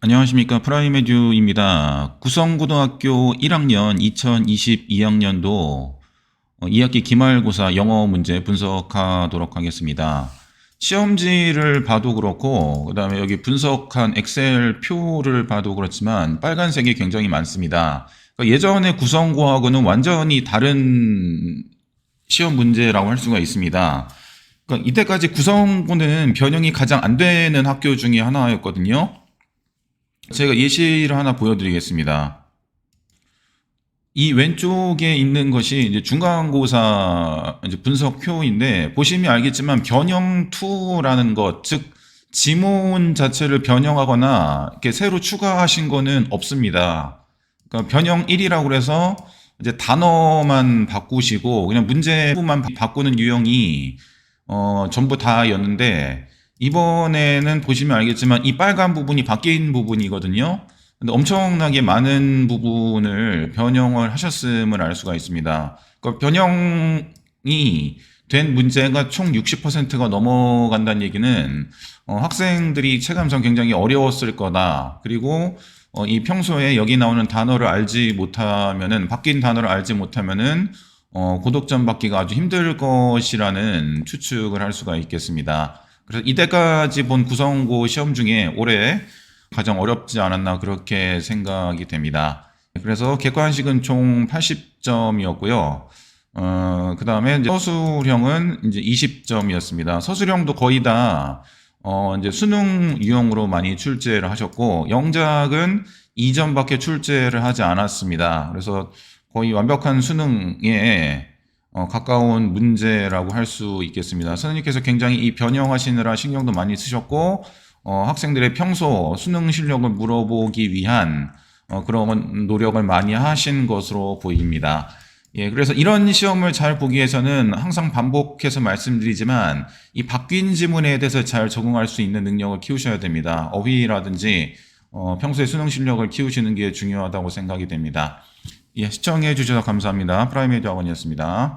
안녕하십니까 프라이메듀입니다. 구성고등학교 1학년 2022학년도 2학기 기말고사 영어 문제 분석하도록 하겠습니다. 시험지를 봐도 그렇고 그 다음에 여기 분석한 엑셀 표를 봐도 그렇지만 빨간색이 굉장히 많습니다. 그러니까 예전에 구성고하고는 완전히 다른 시험 문제라고 할 수가 있습니다. 그러니까 이때까지 구성고는 변형이 가장 안 되는 학교 중에 하나였거든요. 제가 예시를 하나 보여드리겠습니다. 이 왼쪽에 있는 것이 이제 중간고사 이제 분석표인데 보시면 알겠지만 변형 2라는 것, 즉 지문 자체를 변형하거나 이렇게 새로 추가하신 거는 없습니다. 그러니까 변형 1이라고 그래서 이제 단어만 바꾸시고 그냥 문제만 바꾸는 유형이 어, 전부 다였는데 이번에는 보시면 알겠지만 이 빨간 부분이 바뀐 부분이거든요. 근데 엄청나게 많은 부분을 변형을 하셨음을 알 수가 있습니다. 그러니까 변형이 된 문제가 총 60%가 넘어간다는 얘기는 어, 학생들이 체감상 굉장히 어려웠을 거다. 그리고 어, 이 평소에 여기 나오는 단어를 알지 못하면은 바뀐 단어를 알지 못하면은 어, 고독점 받기가 아주 힘들 것이라는 추측을 할 수가 있겠습니다. 그래서 이때까지 본 구성고 시험 중에 올해 가장 어렵지 않았나 그렇게 생각이 됩니다. 그래서 객관식은 총 80점이었고요. 어, 그 다음에 서술형은 이제 20점이었습니다. 서술형도 거의 다, 어, 이제 수능 유형으로 많이 출제를 하셨고, 영작은 2점밖에 출제를 하지 않았습니다. 그래서 거의 완벽한 수능에 어, 가까운 문제라고 할 수 있겠습니다. 선생님께서 굉장히 이 변형하시느라 신경도 많이 쓰셨고 어, 학생들의 평소 수능 실력을 물어보기 위한 어, 그런 노력을 많이 하신 것으로 보입니다. 예, 그래서 이런 시험을 잘 보기 위해서는 항상 반복해서 말씀드리지만 이 바뀐 지문에 대해서 잘 적응할 수 있는 능력을 키우셔야 됩니다. 어휘라든지 어, 평소에 수능 실력을 키우시는 게 중요하다고 생각이 됩니다. 예, 시청해 주셔서 감사합니다. 프라이메이드 학원이었습니다.